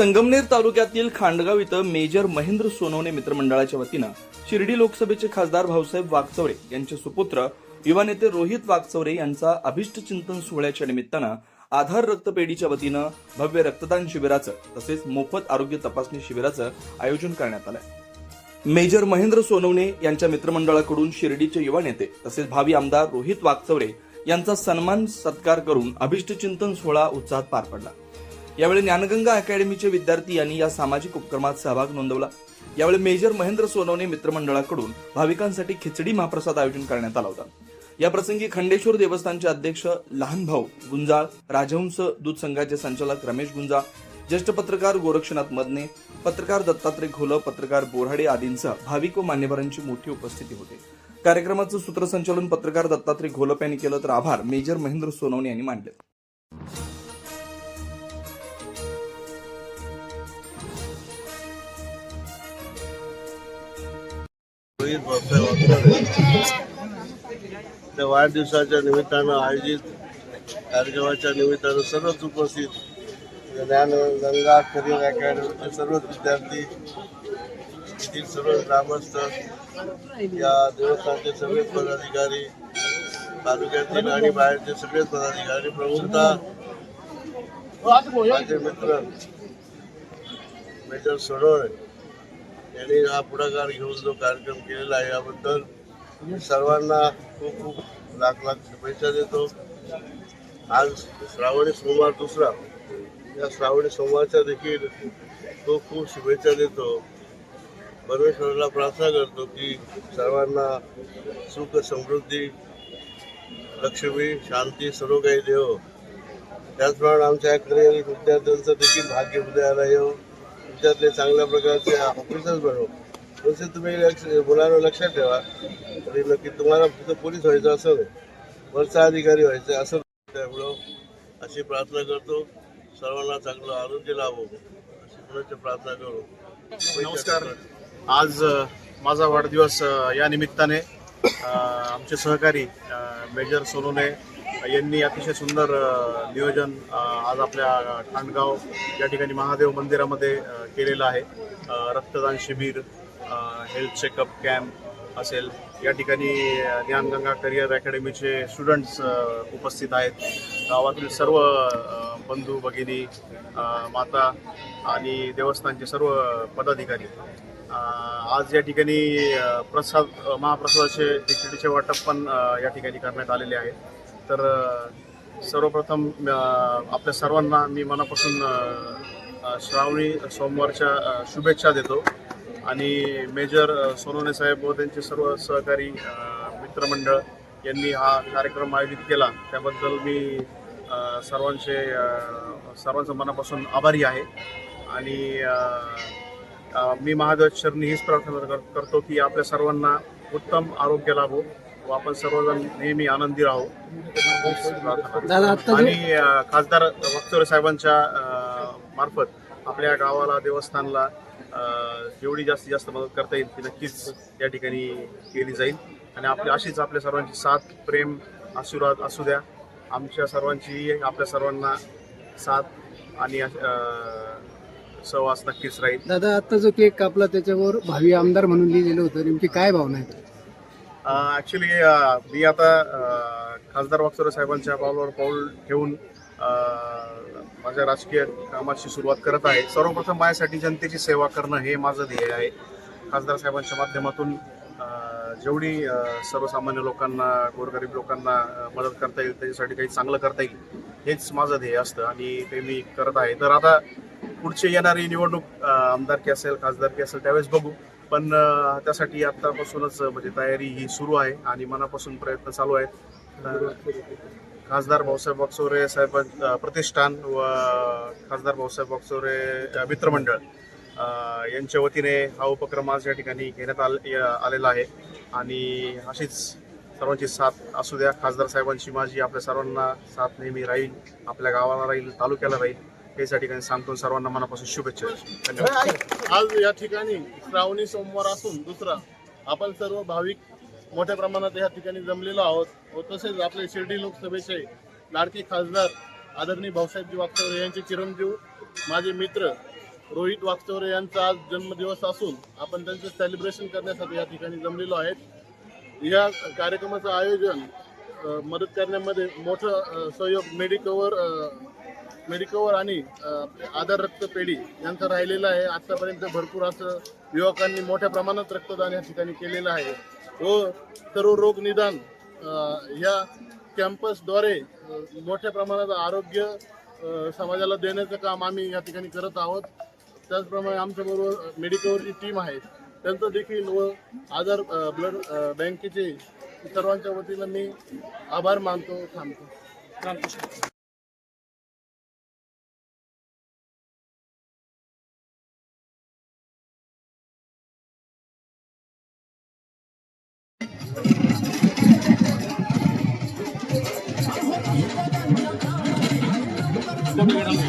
संगमनेर तालुक्यातील खांडगाव इथं मेजर महेंद्र सोनवणे मित्रमंडळाच्या वतीनं शिर्डी लोकसभेचे खासदार भाऊसाहेब वागचौरे यांचे सुपुत्र युवा नेते रोहित वागचौरे यांचा अभिष्ट चिंतन सोहळ्याच्या निमित्तानं आधार रक्तपेढीच्या वतीनं भव्य रक्तदान शिबिराचं तसेच मोफत आरोग्य तपासणी शिबिराचं आयोजन करण्यात आलंय. मेजर महेंद्र सोनवणे यांच्या मित्रमंडळाकडून शिर्डीचे युवा नेते तसेच भावी आमदार रोहित वागचौरे यांचा सन्मान सत्कार करून अभिष्ट चिंतन सोहळा उत्साहात पार पडला. यावेळी ज्ञानगंगा अकॅडमीचे विद्यार्थी यांनी या सामाजिक उपक्रमात सहभाग नोंदवला. यावेळी मेजर महेंद्र सोनवणे मित्रमंडळाकडून भाविकांसाठी खिचडी महाप्रसाद आयोजन करण्यात आला होता. या प्रसंगी खंडेश्वर देवस्थानचे अध्यक्ष लहान भाऊ गुंजाळ राजहंस दूध संघाचे संचालक रमेश गुंजाळ ज्येष्ठ पत्रकार गोरक्षनाथ मदने पत्रकार दत्तात्रय घोल पत्रकार बोराडे आदींसह भाविक व मान्यवरांची मोठी उपस्थिती होती. कार्यक्रमाचं सूत्रसंचालन पत्रकार दत्तात्रय घोलप यांनी केलं तर आभार मेजर महेंद्र सोनवणे यांनी मानले. रोहित भाऊसाहेब त्या वाढदिवसाच्या निमित्तानं आयोजित कार्यक्रमाच्या निमित्तानं सर्वच उपस्थित ज्ञान गंगा करिअर अकॅडमीचे सर्वच विद्यार्थी येथील सर्व ग्रामस्थ या देवस्थानचे सगळे पदाधिकारी तालुक्यातील आणि बाहेरचे सगळेच पदाधिकारी प्रमुखतः माझे मित्र मेजर सोनवणे यांनी हा पुढाकार घेऊन जो कार्यक्रम केलेला आहे याबद्दल मी सर्वांना खूप खूप लाख लाख शुभेच्छा देतो. आज श्रावणी सोमवार दुसरा. या श्रावणी सोमवारच्या देखील खूप खूप शुभेच्छा देतो. परमेश्वराला प्रार्थना करतो की सर्वांना सुख समृद्धी लक्ष्मी शांती सर्व काही देव त्याचप्रमाणे आमच्या करिअर विद्यार्थ्यांचं देखील भाग्य उदयाला येऊ राज्यातले चांगल्या प्रकारचे ऑफिसर्स बनव तसे तुम्ही लक्ष मुलांना लक्षात ठेवा. आणि नक्की तुम्हाला फक्त पोलीस व्हायचं असं नाही वरचा अधिकारी व्हायचं असं त्यामुळं अशी प्रार्थना करतो. सर्वांना चांगलं आरोग्य लाभो. अशी पुण्याची प्रार्थना करू. नमस्कार. आज माझा वाढदिवस या निमित्ताने आमचे सहकारी मेजर सोनूने यांनी अतिशय सुंदर नियोजन आज आपल्या खांडगाव या ठिकाणी महादेव मंदिरामध्ये केलेलं आहे. रक्तदान शिबिर हेल्थ चेकअप कॅम्प असेल. या ठिकाणी ज्ञानगंगा करिअर अकॅडमीचे स्टुडंट्स उपस्थित आहेत. गावातील सर्व बंधू भगिनी माता आणि देवस्थानचे सर्व पदाधिकारी. आज या ठिकाणी प्रसाद महाप्रसादाचे तिकिटीचे वाटप पण या ठिकाणी करण्यात आलेले आहे. तर सर्वप्रथम आपल्या सर्वांना मी मनापासून श्रावणी सोमवारच्या शुभेच्छा देतो. आणि मेजर सोनवणे साहेब व त्यांचे सर्व सहकारी मित्रमंडळ यांनी हा कार्यक्रम आयोजित केला. त्याबद्दल मी सर्वांचे सर्वांचं मनापासून आभारी आहे. आणि मी महादेव शरणी हीच प्रार्थना कर- करतो की आपल्या सर्वांना उत्तम आरोग्य लाभो. व आपण सर्वजण नेहमी आनंदी राहू. आणि खासदार वक्तोरे साहेबांच्या मार्फत आपल्या गावाला देवस्थानला जेवढी जास्तीत जास्त मदत करता येईल ती नक्कीच या ठिकाणी केली जाईल. आणि आपली अशीच आपल्या सर्वांची साथ प्रेम आशीर्वाद असू द्या. आमच्या सर्वांची आपल्या सर्वांना साथ आणि सहवास नक्कीच राहील. दादा आता जो केक कापला त्याच्यावर भावी आमदार म्हणून लिहिलेलं होतं. नेमकी काय भावना आहे? ॲक्च्युली मी आता खासदार वागचोरे साहेबांच्या पावलावर पाऊल ठेवून माझ्या राजकीय कामाची सुरुवात करत आहे. सर्वप्रथम माझ्यासाठी जनतेची सेवा करणं हे माझं ध्येय आहे. खासदार साहेबांच्या माध्यमातून जेवढी सर्वसामान्य लोकांना गोरगरीब लोकांना मदत करता येईल त्याच्यासाठी काही चांगलं करता येईल हेच माझं ध्येय असतं आणि ते मी करत आहे. तर आता पुढची येणारी निवडणूक आमदारकी असेल खासदारकी असेल त्यावेळेस बघू. पण त्यासाठी आतापासूनच म्हणजे तयारी ही सुरू आहे आणि मनापासून प्रयत्न चालू आहेत. खासदार भाऊसाहेब बॉक्सोरे साहेब प्रतिष्ठान व खासदार भाऊसाहेब बॉक्सोरे मित्रमंडळ यांच्या वतीने हा उपक्रम आज या ठिकाणी घेण्यात आले आलेला आहे. आणि अशीच सर्वांची साथ असू द्या खासदार साहेबांची माझी आपल्या सर्वांना साथ नेहमी राहील आपल्या गावाला राहील तालुक्याला राहील. हेच या ठिकाणी सांगतो सर्वांना मनापासून शुभेच्छा. धन्यवाद. आज या ठिकाणी श्रावणी सोमवार असून दुसरा आपण सर्व भाविक मोठ्या प्रमाणात या ठिकाणी जमलेलो आहोत व तसेच आपले शिर्डी लोकसभेचे लाडके खासदार आदरणीय भाऊसाहेबजी वागचौरे यांचे चिरंजीव माझे मित्र रोहित वागचौरे यांचा आज जन्मदिवस असून आपण त्यांचं सेलिब्रेशन करण्यासाठी या ठिकाणी जमलेलो आहेत. या कार्यक्रमाचं आयोजन मदत करण्यामध्ये मोठं सहयोग मेडिकवर मेडिकवर आणि अ, आधार रक्तपेढी यांचं राहिलेलं आहे. आतापर्यंत भरपूर असं युवकांनी मोठ्या प्रमाणात रक्तदान या ठिकाणी केलेलं आहे. व सर्व रोग निदान या कॅम्पसद्वारे मोठ्या प्रमाणात आरोग्य समाजाला देण्याचं काम आम्ही या ठिकाणी करत आहोत. त्याचप्रमाणे आमच्याबरोबर मेडिकलची टीम आहे. त्यांचं देखील व आधार ब्लड बँकेचे सर्वांच्या वतीनं मी आभार मानतो थांबतो. If